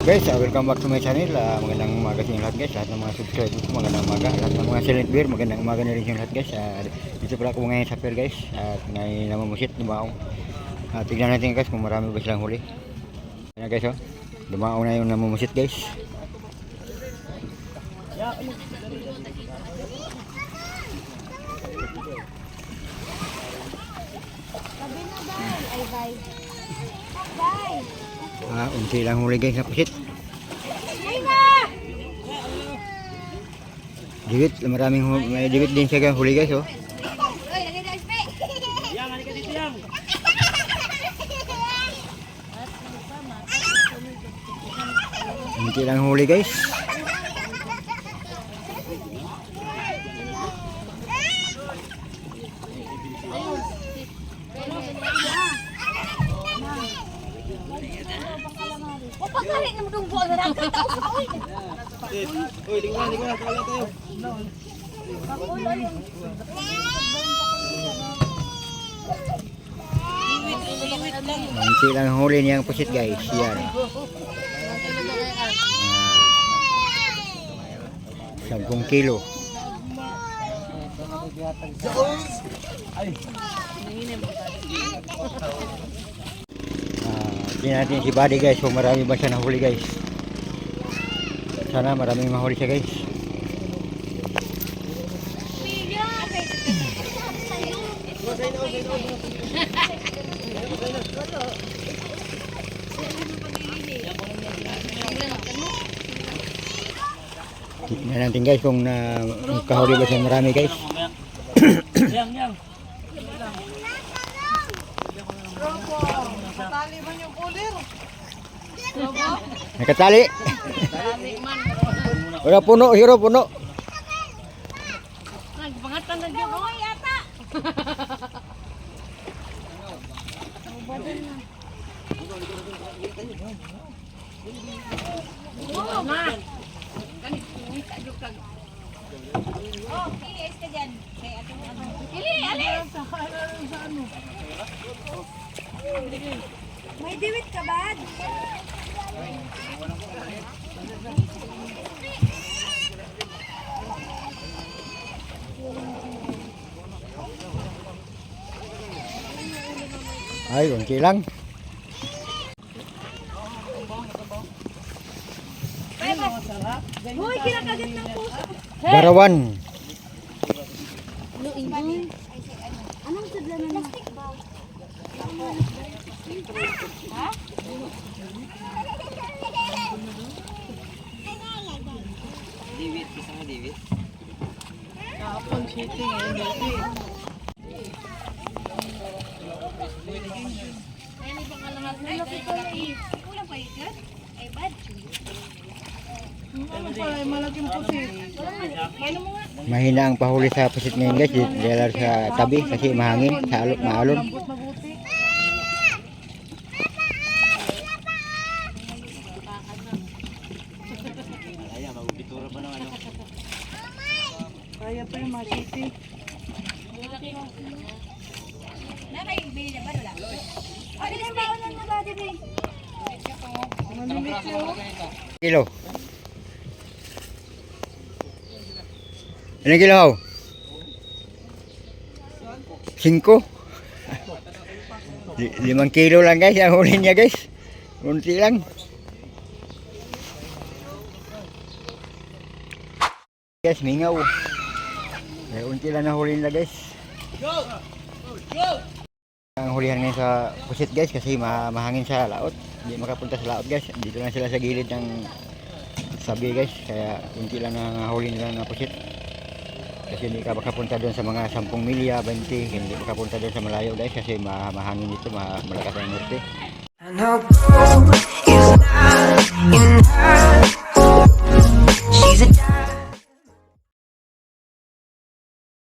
Guys, uh, welcome back to my channel. Uh, magandang umaga sa inyo lahat guys. Lahat ng mga subscribers ko, magandang umaga. Lahat ng mga silent beer, magandang umaga na rin sa lahat guys. Uh, dito pala ako ngayon sa pier guys. At ngayon namamusit, dumaong. Uh, tignan natin guys kung marami ba silang huli. Ayan guys oh. Dumaong na yung namamusit guys. Sabi na bay. Ay bay. Bay. Ah, unti lang huli guys na pusit. Ay na! Diwit, maraming may diwit din siya huli guys oh. Unti lang huli guys. Dong buwan na lang. Tao sa oy. Unti lang huli niyang pusit guys. Yan. 10 kilo. Ah, tingnan natin si Buddy guys kung marami ba siya nahuli guys. Sana maraming mahuli siya guys. Tingnan natin guys kung na kahuli ba siya marami guys. Nakatali. Wala puno, hero puno. Pangatan na dyan. Oy, yata. Oh, ma. Oh, ilis ka dyan. Kay atong ano. Ili, alis! May diwit ka ba? Ay, unti lang. Hoy, kinakagat ng puso. Barawan. Ano? Anong sadla na ba? Ha? Ay, may pangalaman. Malaki pala eh. Ikat? Ay, bad. Ano pala, malaking pusit. Ano? Mahina ang pahuli sa pusit ngayon guys. Dahil sa tabi kasi mahangin, sa alot, maalon. Kaya pa yung masiti. Nakaibili na ba? Wala. Ay, hindi ba? Wala na ba, Dibi? Manimik yun. Kilo. Ilang kilo ho? Cinco. Li- Limang kilo lang guys, ang huli niya guys. Unti lang. Guys, mingaw. May unti lang na huli nila guys. Ang hulihan ngayon sa pusit guys kasi ma mahangin sa laot. Hindi makapunta sa laot guys. Dito lang sila sa gilid ng sabi guys. Kaya unti lang na huli nila na pusit. Kasi hindi ka makapunta doon sa mga 10 milya, 20. Hindi makapunta doon sa malayo guys kasi ma mahangin dito, ma malakas ang norte. Gold